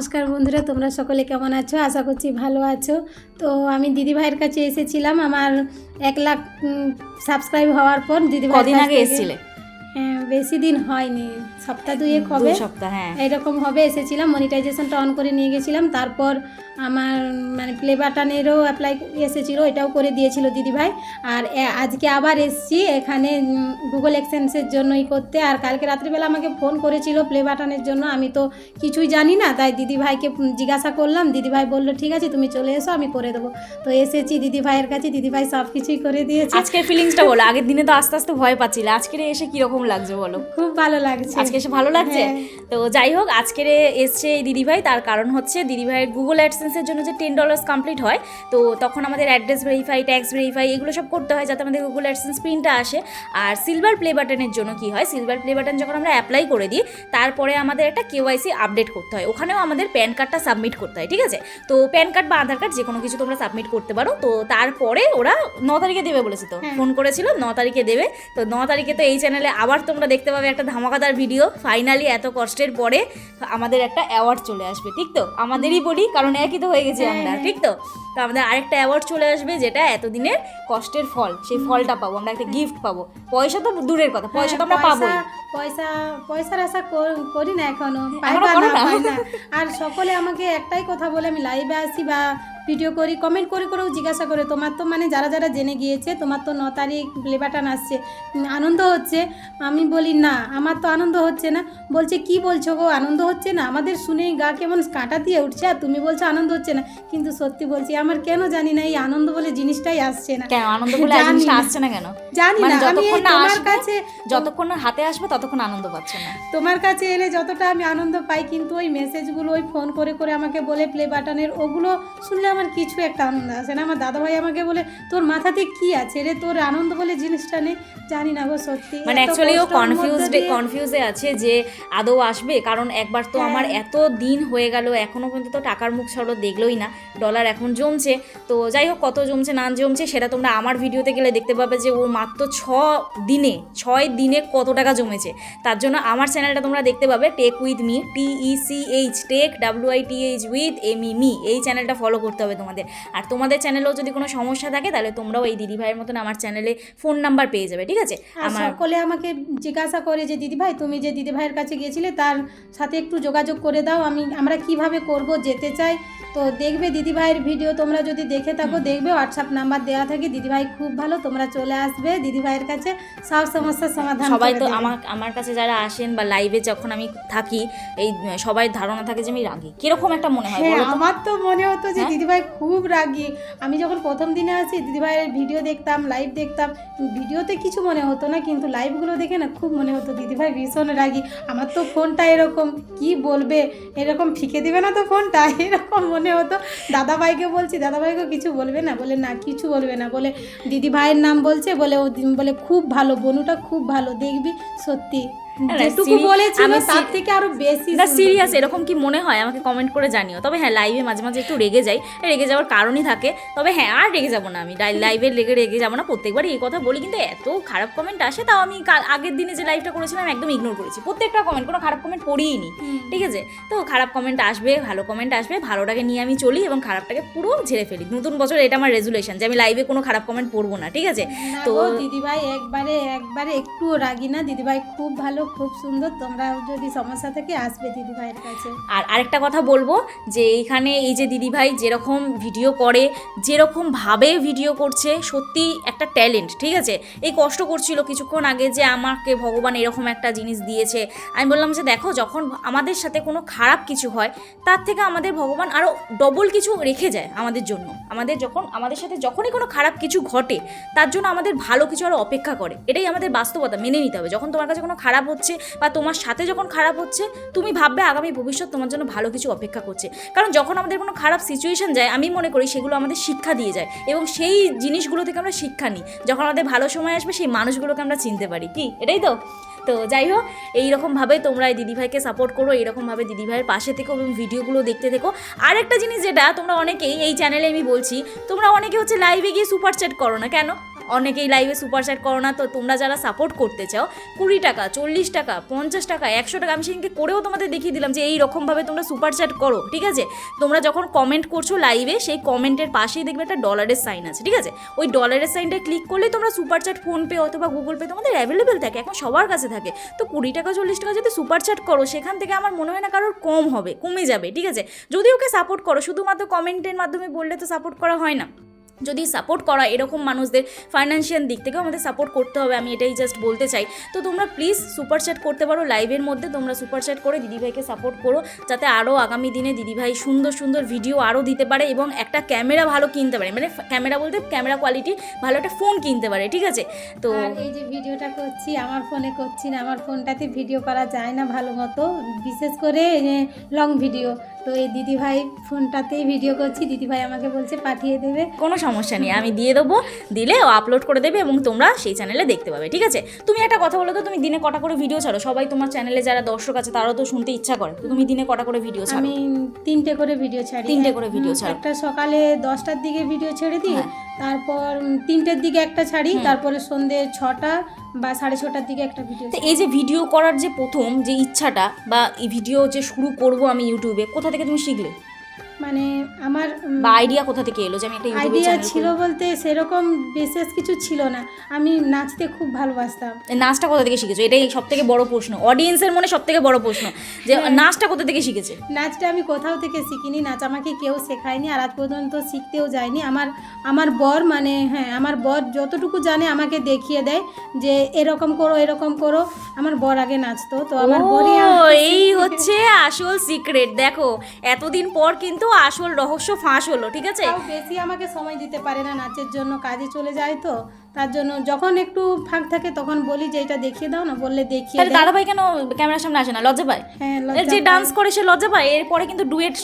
নমস্কার বন্ধুরা তোমরা সকলে কেমন আছো? আশা করছি ভালো আছো। তো আমি দিদিভাইয়ের কাছে এসেছিলাম আমার এক লাখ সাবস্ক্রাইব হওয়ার পর দিদিভাই আগে এসেছিলে? হ্যাঁ বেশি দিন হয়নি। সপ্তাহ দুয়েক হবে। সপ্তাহ হ্যাঁ। এরকম হবে এসেছিলাম মনিটাইজেশনটা অন করে নিয়ে গেছিলাম। তারপর আমার মানে প্লে বাটনেরও অ্যাপ্লাই এসেছিল এটাও করে দিয়েছিল দিদিভাই। আর আজকে আবার এসছি এখানে গুগল এক্সেন্সের জন্যই করতে। আর কালকে রাত্রিবেলা আমাকে ফোন করেছিল প্লে বাটনের জন্য। আমি তো কিছুই জানি না তাই দিদিভাইকে জিজ্ঞাসা করলাম। দিদিভাই বলল ঠিক আছে তুমি চলে এসো আমি করে দেবো। তো এসেছি দিদিভাইয়ের কাছে দিদিভাই সব কিছুই করে দিয়েছে। আজকের ফিলিংসটা বলো আগের দিনে তো আস্তে আস্তে ভয় পাচ্ছিলে আজকের এসে কীরকম লাগছে বলো? খুব ভালো লাগছে। আজকে এসে ভালো লাগছে? হ্যাঁ। তো যাই হোক আজকের এসছে এই দিদিভাই। তার কারণ হচ্ছে দিদিভাইয়ের গুগল অ্যাডসেন্সের জন্য যে টেন ডলার্স কমপ্লিট হয় তো তখন আমাদের অ্যাড্রেস ভেরিফাই ট্যাক্স ভেরিফাই এগুলো সব করতে হয় যাতে আমাদের গুগল অ্যাডসেন্স প্রিন্টটা আসে। আর সিলভার প্লে বাটনের জন্য কি হয়? সিলভার প্লে বাটন যখন আমরা অ্যাপ্লাই করে দিই তারপরে আমাদের একটা কেওয়াইসি আপডেট করতে হয়। ওখানেও আমাদের প্যান কার্ডটা সাবমিট করতে হয় ঠিক আছে? তো প্যান কার্ড বা আধার কার্ড যে কোনো কিছু তোমরা সাবমিট করতে পারো। তো তারপরে ওরা ন তারিখে দেবে বলেছে তো। হ্যাঁ। ফোন করেছিল ন তারিখে দেবে। তো ন তারিখে তো এই চ্যানেলে আবার তোমরা দেখতে পাবে একটা ধামাকাদার ভিডিও ফাইনালি এত কষ্টের পরে আমাদের একটা অ্যাওয়ার্ড চলে আসবে ঠিক তো? আমাদেরই বলি কারণ একই তো হয়ে গেছি হ্যাঁ, আমরা হ্যাঁ। ঠিক তো? তো আমাদের আরেকটা অ্যাওয়ার্ড চলে আসবে যেটা এতদিনের কষ্টের ফল সেই ফলটা পাবো আমরা একটা গিফট পাবো। পয়সা তো দূরের কথা পয়সা তো আমরা হ্যাঁ, পাবোই। পয়সা- পয়সা পয়সার আশা কর- না এখনও। আর সকলে আমাকে একটাই কথা বলে আমি লাইভে আসি বা ভিডিও করি কমেন্ট করে করেও জিজ্ঞাসা করে তোমার তো মানে যারা যারা জেনে গিয়েছে তোমার তো ন তারিখ লেবাটান আসছে আনন্দ হচ্ছে? আমি বলি না আমার তো আনন্দ হচ্ছে না। বলছে কি বলছো গো আনন্দ হচ্ছে না? আমাদের শুনেই গা কেমন কাঁটা দিয়ে উঠছে আর তুমি বলছো আনন্দ হচ্ছে না। কিন্তু সত্যি বলছি আমার কেন জানি না এই আনন্দ বলে জিনিসটাই আসছে না। কেন আনন্দ বলে জিনিসটা আসছে না কেন? জানি মানে না আমি যতক্ষণ তোমার কাছে যতক্ষণ হাতে আসবে ততক্ষণ আনন্দ পাচ্ছে না। তোমার কাছে এলে যতটা আমি আনন্দ পাই কিন্তু ওই মেসেজগুলো ওই ফোন করে করে আমাকে বলে প্লে বাটনের ওগুলো শুনলে আমার কিছু একটা আনন্দ আসে না? আমার দাদাভাই আমাকে বলে তোর মাথাতে কি আছে রে? তোর আনন্দ বলে জিনিসটা নেই। জানি না গো সত্যি। মানে অ্যাকচুয়ালি ও কনফিউজড কনফিউজে আছে যে আদৌ আসবে? কারণ একবার তো হ্যাঁ। আমার এত দিন হয়ে গেল এখনও পর্যন্ত তো টাকার মুখ সরো দেখলোই না। ডলার এখন জমছে। তো যাই হোক কত জমছে না জমছে সেটা তোমরা আমার ভিডিওতে গেলে দেখতে পাবে যে ও মাত্র ছ দিনে ছয় দিনে কত টাকা জমেছে। তার জন্য আমার চ্যানেলটা তোমরা দেখতে পাবে tech with me T E C H tech W I T H with M E me এই চ্যানেলটা ফলো করতে হবে তোমাদের। আর তোমাদের চ্যানেলেও যদি কোনো সমস্যা থাকে তাহলে তোমরাও এই দিদিভাইয়ের মতন আমার চ্যানেলে ফোন নাম্বার পেয়ে যাবে ঠিক আছে? আমার সকলে আমাকে জিজ্ঞাসা করে যে দিদিভাই তুমি যে দিদিভাইয়ের কাছে গিয়েছিলে তার সাথে একটু যোগাযোগ করে দাও। আমি আমরা কীভাবে করব যেতে চাই? তো দেখবে দিদিভাইয়ের ভিডিও তোমরা যদি দেখে থাকো দেখবে হোয়াটসঅ্যাপ নাম্বার দেওয়া থাকে। দিদিভাই খুব ভালো তোমরা চলে আসবে দিদিভাইয়ের কাছে। সব সমস্যার সমাধান সবাই তো আমার আমার কাছে যারা আসেন বা লাইভে যখন আমি থাকি এই সবাই ধারণা থাকে যে আমি রাগি। কীরকম একটা মনে হয় হ্যাঁ আমার তো মনে হতো যে হ্যাঁ? দিদিভাই খুব রাগী। আমি যখন প্রথম দিনে আসি দিদিভাইয়ের ভিডিও দেখতাম লাইভ দেখতাম। ভিডিওতে কিছু মনে হতো না কিন্তু লাইভগুলো দেখে না খুব মনে হতো দিদিভাই ভীষণ রাগী। আমার তো ফোনটা এরকম কি বলবে? এরকম ফিকে দিবে না তো ফোনটা এরকম মনে হতো। দাদা ভাইকে বলছি দাদা ভাইকে কিছু বলবে না? বলে, না, কিছু বলবে না। বলে দিদি ভাইয়ের নাম বলছে? বলে, ও, বলে, খুব ভালো, বনুটা খুব ভালো, দেখবি সত্যি। যেটুকু সিরি- বলেছিল আমি তার থেকে আরও বেশি না সিরিয়াস এরকম কি মনে হয়? আমাকে কমেন্ট করে জানিও। তবে হ্যাঁ লাইভে মাঝে মাঝে একটু রেগে যাই। রেগে যাওয়ার কারণই থাকে। তবে হ্যাঁ আর রেগে যাব না আমি। লাইভে লেগে রেগে যাব না। প্রত্যেকবার এই কথা বলি কিন্তু এত খারাপ কমেন্ট আসে তাও আমি কাল আগের দিনে যে লাইভটা করেছিলাম একদম ইগনোর করেছি। প্রত্যেকটা কমেন্ট কোনো খারাপ কমেন্ট পড়িই নি। ঠিক আছে? তো খারাপ কমেন্ট আসবে ভালো কমেন্ট আসবে ভালোটাকে নিয়ে আমি চলি এবং খারাপটাকে পুরো ঝেড়ে ফেলি। নতুন বছর এটা আমার রেজুলেশন যে আমি লাইভে কোনো খারাপ কমেন্ট পড়ব না। ঠিক আছে? তো দিদিভাই একবারে একবারে একটুও রাগি না। দিদিভাই খুব ভালো খুব সুন্দর। তোমরা যদি সমস্যা থেকে, আসবে দিদিভাইয়ের কাছে। আর আরেকটা কথা বলব, যে এইখানে এই যে দিদিভাই যেরকম ভিডিও করে, যেরকম ভাবে ভিডিও করছে, সত্যি একটা ট্যালেন্ট ঠিক আছে? এই কষ্ট করছিল কিছুক্ষণ আগে যে আমাকে ভগবান এরকম একটা জিনিস দিয়েছে। আমি বললাম যে দেখো, যখন আমাদের সাথে কোনো খারাপ কিছু হয়, তার থেকে আমাদের ভগবান আরও ডবল কিছু রেখে যায় আমাদের জন্য। আমাদের যখন, আমাদের সাথে যখনই কোনো খারাপ কিছু ঘটে, তার জন্য আমাদের ভালো কিছু আরও অপেক্ষা করে। এটাই আমাদের বাস্তবতা, মেনে নিতে হবে। যখন তোমার কাছে কোনো খারাপ হচ্ছে বা তোমার সাথে যখন খারাপ হচ্ছে, তুমি ভাববে আগামী ভবিষ্যৎ তোমার জন্য ভালো কিছু অপেক্ষা করছে। কারণ যখন আমাদের কোনো খারাপ সিচুয়েশন যায়, আমি মনে করি সেগুলো আমাদের শিক্ষা দিয়ে যায় এবং সেই জিনিসগুলো থেকে আমরা শিক্ষা নিই। যখন আমাদের ভালো সময় আসবে, সেই মানুষগুলোকে আমরা চিনতে পারি। কি? এটাই তো? তো যাই হোক, এইরকমভাবে তোমরা এই দিদিভাইকে সাপোর্ট করো, এইরকমভাবে দিদিভাইয়ের পাশে থেকো এবং ভিডিওগুলো দেখতে থেকো। আরেকটা জিনিস যেটা তোমরা অনেকেই, এই চ্যানেলে আমি বলছি, তোমরা অনেকে হচ্ছে লাইভে গিয়ে সুপার চ্যাট করো না কেন? অনেকেই লাইভে সুপার চ্যাট করো না, তো তোমরা যারা সাপোর্ট করতে চাও, কুড়ি টাকা, চল্লিশ টাকা, পঞ্চাশ টাকা, একশো টাকা, আমি সেদিনকে করেও তোমাদের দেখিয়ে দিলাম যে এই রকমভাবে তোমরা সুপার চ্যাট করো, ঠিক আছে? তোমরা যখন কমেন্ট করছ লাইভে সেই কমেন্টের পাশেই দেখবে একটা ডলারের সাইন আছে, ঠিক আছে? ওই ডলারের সাইনটা ক্লিক করলে তোমরা সুপার চ্যাট ফোনপে অথবা গুগল পে তোমাদের অ্যাভেলেবেল থাকে, এখন সবার কাছে থাকে। তো কুড়ি টাকা, চল্লিশ টাকা যদি সুপার চ্যাট করো, সেখান থেকে আমার মনে হয় না কারোর কম হবে, কমে যাবে, ঠিক আছে? যদি ওকে সাপোর্ট করো, শুধুমাত্র কমেন্টের মাধ্যমে বললে তো সাপোর্ট করা হয় না। যদি সাপোর্ট করা এরকম মানুষদের ফাইন্যান্সিয়াল দিক থেকেও আমাদের সাপোর্ট করতে হবে, আমি এটাই জাস্ট বলতে চাই। তো তোমরা প্লিজ সুপার চ্যাট করতে পারো লাইভের মধ্যে, তোমরা সুপার চ্যাট করে দিদিভাইকে সাপোর্ট করো, যাতে আরও আগামী দিনে দিদিভাই সুন্দর সুন্দর ভিডিও আরও দিতে পারে এবং একটা ক্যামেরা ভালো কিনতে পারে। মানে ক্যামেরা বলতে ক্যামেরা কোয়ালিটি ভালো একটা ফোন কিনতে পারে, ঠিক আছে? তো এই যে ভিডিওটা করছি, আমার ফোনে করছি না, আমার ফোনটাতে ভিডিও করা যায় না ভালো মতো, বিশেষ করে লং ভিডিও তো এই দিদিভাই ফোনটাতেই ভিডিও করছি। দিদিভাই আমাকে বলছে পাঠিয়ে দেবে। কোনো সমস্যা নেই আমি দিয়ে দেবো। দিলে ও আপলোড করে দেবে এবং তোমরা সেই চ্যানেলে দেখতে পাবে ঠিক আছে? তুমি একটা কথা বলো তো তুমি দিনে কটা করে ভিডিও ছাড়ো? সবাই তোমার চ্যানেলে যারা দর্শক আছে তারাও তো শুনতে ইচ্ছা করে। তো তুমি দিনে কটা করে ভিডিও ছাড়ো? আমি তিনটে করে ভিডিও ছাড়ি। তিনটে করে ভিডিও ছাড়ো। একটা সকালে দশটার দিকে ভিডিও ছেড়ে দিই হ্যাঁ। তারপর তিনটের দিকে একটা ছাড়ি তারপরে সন্ধে ছটা বা সাড়ে ছটার দিকে একটা ভিডিও তো এই যে ভিডিও করার যে প্রথম যে ইচ্ছাটা বা এই ভিডিও যে শুরু করব আমি ইউটিউবে কোথা থেকে তুমি শিখলে? মানে আমার বা আইডিয়া কোথা থেকে এলো যে আমি একটা আইডিয়া ছিল বলতে সেরকম বিশেষ কিছু ছিল না। আমি নাচতে খুব ভালোবাসতাম। নাচটা কোথা থেকে শিখেছো? এটাই সব থেকে বড় প্রশ্ন। অডিয়েন্সের মনে সব থেকে বড় প্রশ্ন যে হ্যাঁ। নাচটা কোথা থেকে শিখেছে? নাচটা আমি কোথাও থেকে শিখিনি। নাচ আমাকে কেউ শেখায়নি আর আজ পর্যন্ত শিখতেও যায়নি। আমার আমার বর মানে হ্যাঁ আমার বর যতটুকু জানে আমাকে দেখিয়ে দেয় যে এরকম করো এরকম করো। আমার বর আগে নাচতো তো আমার বরই ও এই হচ্ছে আসল সিক্রেট দেখো এতদিন পর কিন্তু আসল রহস্য ফাঁস হলো ঠিক আছে? বেশি আমাকে সময় দিতে পারে না নাচের জন্য কাজে চলে যায় তো তার জন্য যখন একটু ফাঁক থাকে তখন বলি যে এটা দেখিয়ে দাও না বললে দেখিয়ে তাহলে দেয়। দাদাভাই কেন ক্যামেরার সামনে আসে না? লজ্জা পায়। হ্যাঁ যে ডান্স করে সে লজ্জা পায় এরপরে কিন্তু ডুয়েট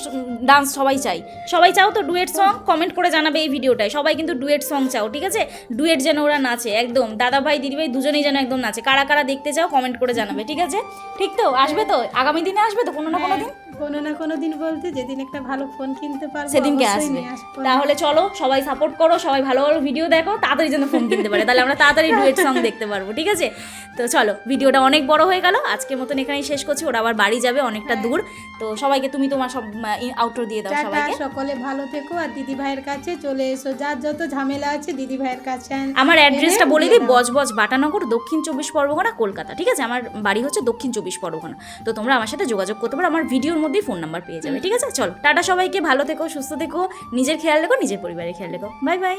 ডান্স সবাই চাই সবাই চাও তো ডুয়েট সং কমেন্ট করে জানাবে এই ভিডিওটায় সবাই কিন্তু ডুয়েট সং চাও ঠিক আছে? ডুয়েট যেন ওরা নাচে একদম। দাদা ভাই দিদিভাই দুজনেই যেন একদম নাচে। কারা কারা দেখতে চাও কমেন্ট করে জানাবে ঠিক আছে? ঠিক তো? আসবে তো? আগামী দিনে আসবে তো? কোনো না কোনো দিন? হ্যাঁ, কোনো না কোনো দিন বলতে যেদিন একটা ভালো ফোন কিনতে পারব সেদিনকে আসবে? তাহলে চলো সবাই সাপোর্ট করো সবাই ভালো ভালো ভিডিও দেখো তাড়াতাড়ি যেন ফোন কিনতে পারে। তাহলে আমরা তাড়াতাড়ি ডুয়েট সং দেখতে পারব ঠিক আছে? তো চলো ভিডিওটা অনেক বড় হয়ে গেল আজকের মতন এখানেই শেষ করছি ওরা আবার বাড়ি যাবে অনেকটা দূর। তো সবাইকে তুমি তোমার সব আউটডোর দিয়ে দাও সবাইকে। সকলে ভালো থেকো আর দিদি ভাইয়ের কাছে চলে এসো। যার যত ঝামেলা আছে দিদি ভাইয়ের কাছে আমার অ্যাড্রেসটা বলে দিই। বজবজ বাটানগর দক্ষিণ চব্বিশ পরগনা কলকাতা ঠিক আছে? আমার বাড়ি হচ্ছে দক্ষিণ চব্বিশ পরগনা। তো তোমরা আমার সাথে যোগাযোগ করতে পারো আমার ভিডিওর মধ্যেই ফোন নাম্বার পেয়ে যাবে ঠিক আছে? চলো টাটা সবাইকে ভালো থেকো সুস্থ থেকো নিজের খেয়াল রেখো নিজের পরিবারের খেয়াল রেখো। Bye bye